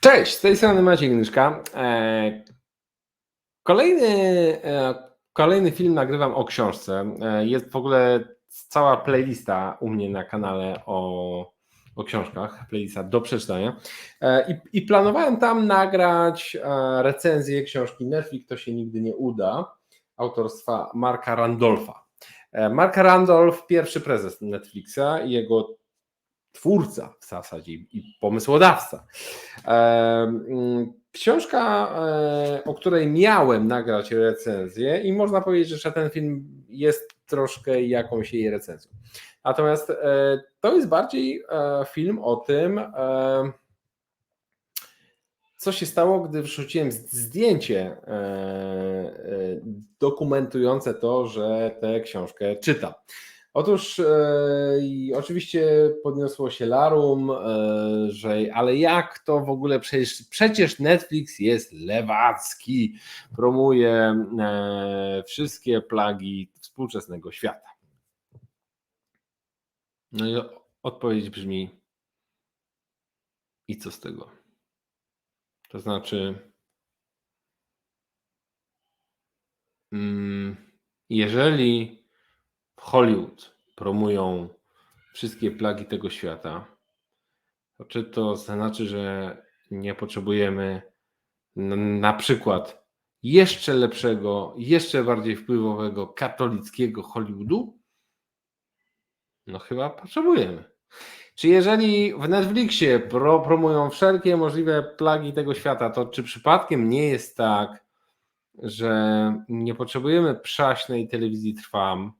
Cześć, z tej strony Maciej Gnyszka. E, Kolejny, e, kolejny film nagrywam o książce. E, Jest w ogóle cała playlista u mnie na kanale o, o książkach, playlista do przeczytania. I, I planowałem tam nagrać recenzję książki Netflix, to się nigdy nie uda, autorstwa Marka Randolfa. Mark Randolph, pierwszy prezes Netflixa i jego twórca w zasadzie i pomysłodawca. Mm, Książka, e, o której miałem nagrać recenzję i można powiedzieć, że ten film jest troszkę jakąś jej recenzją. Natomiast e, to jest bardziej e, film o tym, co się stało, gdy wrzuciłem zdjęcie dokumentujące to, że tę książkę czytam. Otóż e, oczywiście podniosło się larum, e, że ale jak to w ogóle przecież, przecież Netflix jest lewacki, promuje e, wszystkie plagi współczesnego świata. No i odpowiedź brzmi i co z tego? To znaczy mm, jeżeli Hollywood promują wszystkie plagi tego świata, to czy to znaczy, że nie potrzebujemy na przykład jeszcze lepszego, jeszcze bardziej wpływowego katolickiego Hollywoodu? No chyba potrzebujemy. Czy jeżeli w Netflixie pro, promują wszelkie możliwe plagi tego świata, to czy przypadkiem nie jest tak, że nie potrzebujemy przaśnej telewizji Trwam,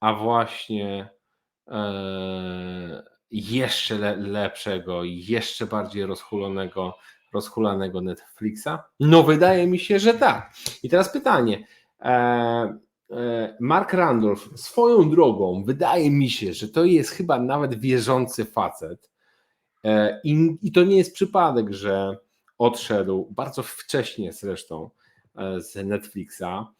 a właśnie e, jeszcze le, lepszego, jeszcze bardziej rozchulonego, rozchulanego Netflixa? No wydaje mi się, że tak. I teraz pytanie. E, e, Mark Randolph swoją drogą, wydaje mi się, że to jest chyba nawet wierzący facet. I, I to nie jest przypadek, że odszedł bardzo wcześnie zresztą z Netflixa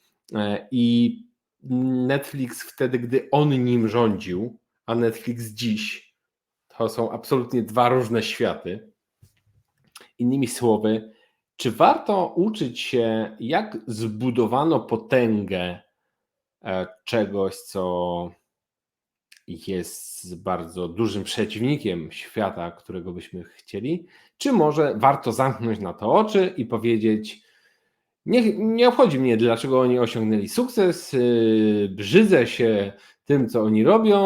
i Netflix wtedy, gdy on nim rządził, a Netflix dziś, to są absolutnie dwa różne światy. Innymi słowy, czy warto uczyć się, jak zbudowano potęgę e, czegoś, co jest bardzo dużym przeciwnikiem świata, którego byśmy chcieli, czy może warto zamknąć na to oczy i powiedzieć, nie, nie obchodzi mnie, dlaczego oni osiągnęli sukces. yy, Brzydzę się tym, co oni robią,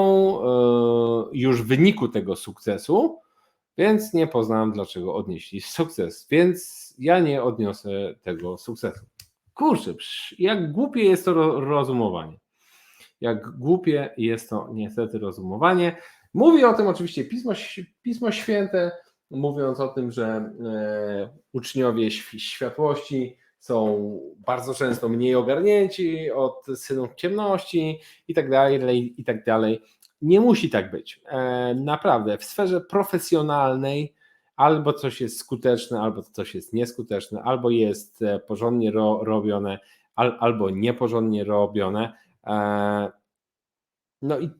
yy, już w wyniku tego sukcesu, więc nie poznałem, dlaczego odnieśli sukces. Więc ja nie odniosę tego sukcesu. Kurczę, jak głupie jest to ro- rozumowanie. Jak głupie jest to niestety rozumowanie. Mówi o tym oczywiście Pismo, Pismo Święte, mówiąc o tym, że e, uczniowie świ- światłości są bardzo często mniej ogarnięci od synów ciemności i tak dalej, i tak dalej. Nie musi tak być. E, Naprawdę, w sferze profesjonalnej albo coś jest skuteczne, albo coś jest nieskuteczne, albo jest e, porządnie ro, robione, al, albo nieporządnie robione. E, No i,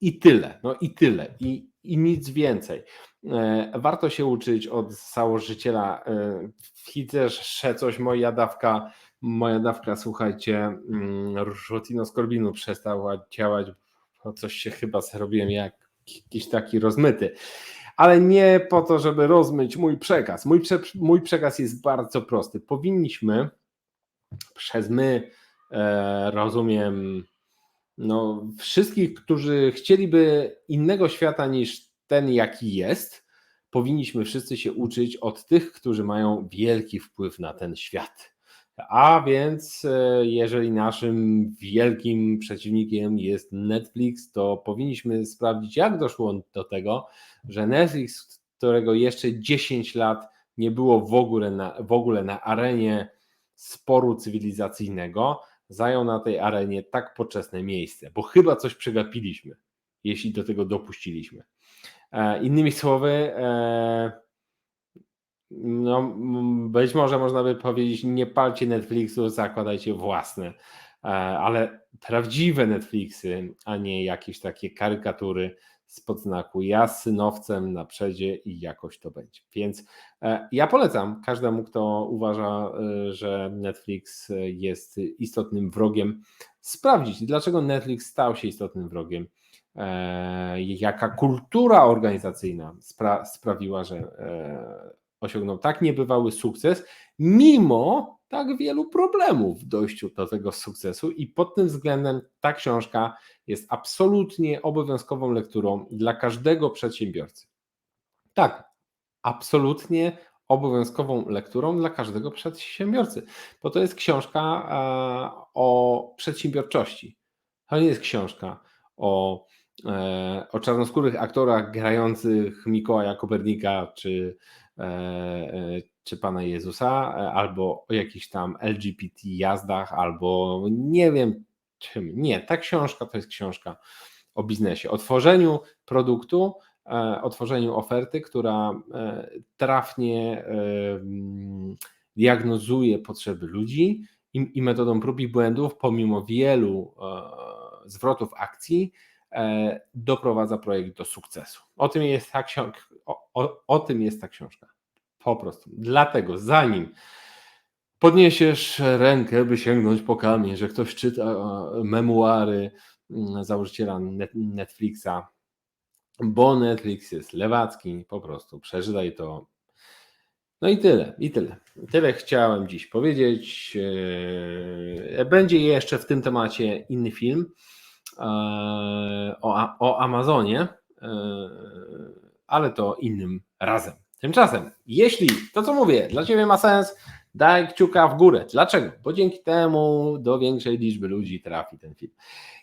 i tyle, no i tyle, i, i nic więcej. E, Warto się uczyć od założyciela e, Hitlerze coś, moja dawka, moja dawka, słuchajcie, mm, Rutino Skorbinu przestała działać, bo coś się chyba zrobiłem jak jakiś taki rozmyty. Ale nie po to, żeby rozmyć mój przekaz. Mój, prze, mój przekaz jest bardzo prosty. Powinniśmy, przez my e, rozumiem, no, wszystkich, którzy chcieliby innego świata niż ten, jaki jest, powinniśmy wszyscy się uczyć od tych, którzy mają wielki wpływ na ten świat. A więc, e, jeżeli naszym wielkim przeciwnikiem jest Netflix, to powinniśmy sprawdzić, jak doszło do tego, że Netflix, którego jeszcze 10 lat nie było w ogóle na, w ogóle na arenie sporu cywilizacyjnego, zajął na tej arenie tak poczesne miejsce, bo chyba coś przegapiliśmy, jeśli do tego dopuściliśmy. E, Innymi słowy, e, no, być może można by powiedzieć, nie palcie Netflixu, zakładajcie własne, ale prawdziwe Netflixy, a nie jakieś takie karykatury spod znaku ja z synowcem na przedzie i jakoś to będzie. Więc e, ja polecam każdemu, kto uważa, że Netflix jest istotnym wrogiem, sprawdzić, dlaczego Netflix stał się istotnym wrogiem. E, jaka kultura organizacyjna spra sprawiła, że e, osiągnął tak niebywały sukces, mimo tak wielu problemów w dojściu do tego sukcesu, i pod tym względem ta książka jest absolutnie obowiązkową lekturą dla każdego przedsiębiorcy. Tak, absolutnie obowiązkową lekturą dla każdego przedsiębiorcy, bo to jest książka e, o przedsiębiorczości. To nie jest książka o o czarnoskórych aktorach grających Mikołaja Kopernika czy, e, e, czy Pana Jezusa, albo o jakichś tam LGBT jazdach, albo nie wiem czym. Nie, ta książka to jest książka o biznesie, o tworzeniu produktu, o tworzeniu oferty, która trafnie diagnozuje potrzeby ludzi i, metodą prób i błędów, pomimo wielu zwrotów akcji, E, doprowadza projekt do sukcesu. O tym jest ta książka. O, o, o tym jest ta książka. Po prostu. Dlatego, zanim podniesiesz rękę, by sięgnąć po kamień, że ktoś czyta e, memuary mm, założyciela Netflixa, bo Netflix jest lewacki, po prostu przeczytaj to. No i tyle, i tyle. Tyle chciałem dziś powiedzieć. E, będzie jeszcze w tym temacie inny film. E, o, o Amazonie, e, ale to innym razem. Tymczasem, jeśli to, co mówię, dla Ciebie ma sens, daj kciuka w górę. Dlaczego? Bo dzięki temu do większej liczby ludzi trafi ten film.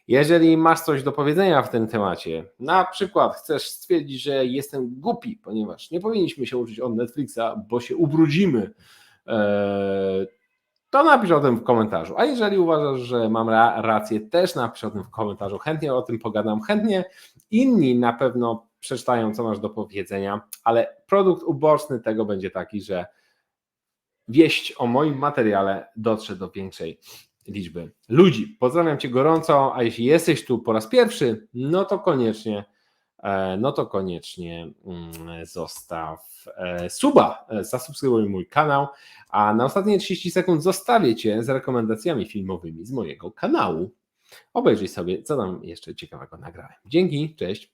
Jeżeli masz coś do powiedzenia w tym temacie, na przykład chcesz stwierdzić, że jestem głupi, ponieważ nie powinniśmy się uczyć od Netflixa, bo się ubrudzimy, e, to napisz o tym w komentarzu. A jeżeli uważasz, że mam ra rację, też napisz o tym w komentarzu. Chętnie o tym pogadam. Chętnie inni na pewno przeczytają, co masz do powiedzenia, ale produkt uboczny tego będzie taki, że wieść o moim materiale dotrze do większej liczby ludzi. Pozdrawiam Cię gorąco, a jeśli jesteś tu po raz pierwszy, no to koniecznie no to koniecznie mm, zostaw e, suba, e, zasubskrybuj mój kanał, a na ostatnie 30 sekund zostawię Cię z rekomendacjami filmowymi z mojego kanału. Obejrzyj sobie, co tam jeszcze ciekawego nagrałem. Dzięki, cześć.